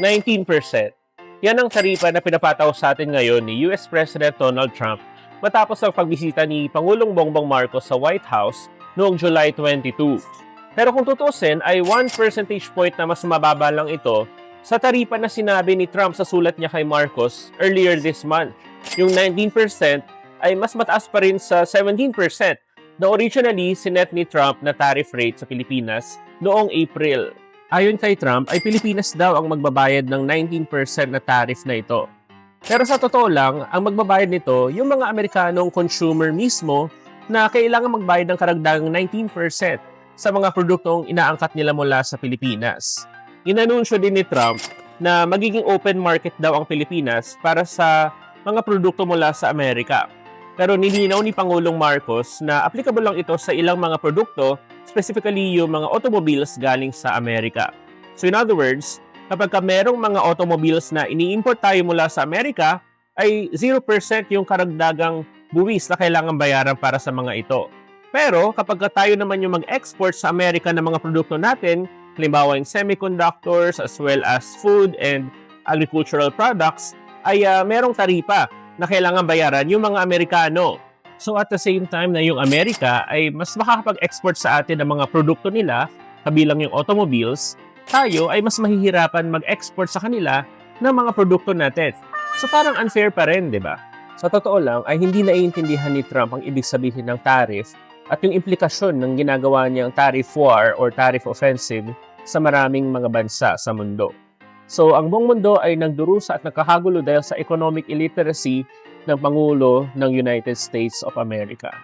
19%. Yan ang taripa na pinapataw sa atin ngayon ni US President Donald Trump matapos ang pagbisita ni Pangulong Bongbong Marcos sa White House noong July 22. Pero kung tutusin ay 1 percentage point na mas mababa lang ito sa taripa na sinabi ni Trump sa sulat niya kay Marcos earlier this month. Yung 19% ay mas mataas pa rin sa 17% na originally sinet ni Trump na tariff rate sa Pilipinas noong April. Ayon kay Trump, ay Pilipinas daw ang magbabayad ng 19% na tariff na ito. Pero sa totoo lang, ang magbabayad nito, yung mga Amerikanong consumer mismo na kailangan magbayad ng karagdagang 19% sa mga produktong inaangkat nila mula sa Pilipinas. Inanunsyo din ni Trump na magiging open market daw ang Pilipinas para sa mga produkto mula sa Amerika. Pero nilinaw ni Pangulong Marcos na applicable lang ito sa ilang mga produkto, specifically yung mga automobiles galing sa Amerika. So in other words, kapag ka merong mga automobiles na ini-import tayo mula sa Amerika, ay 0% yung karagdagang buwis na kailangan bayaran para sa mga ito. Pero kapag ka tayo naman yung mag-export sa Amerika ng mga produkto natin, halimbawa yung semiconductors as well as food and agricultural products, ay uh, merong taripa na kailangan bayaran yung mga Amerikano. So at the same time na yung Amerika ay mas makakapag-export sa atin ng mga produkto nila, kabilang yung automobiles, tayo ay mas mahihirapan mag-export sa kanila ng mga produkto natin. So parang unfair pa rin, di ba? Sa totoo lang ay hindi naiintindihan ni Trump ang ibig sabihin ng tariff at yung implikasyon ng ginagawa niyang tariff war or tariff offensive sa maraming mga bansa sa mundo. So, ang buong mundo ay nagdurusa at nakahagulo dahil sa economic illiteracy ng Pangulo ng United States of America.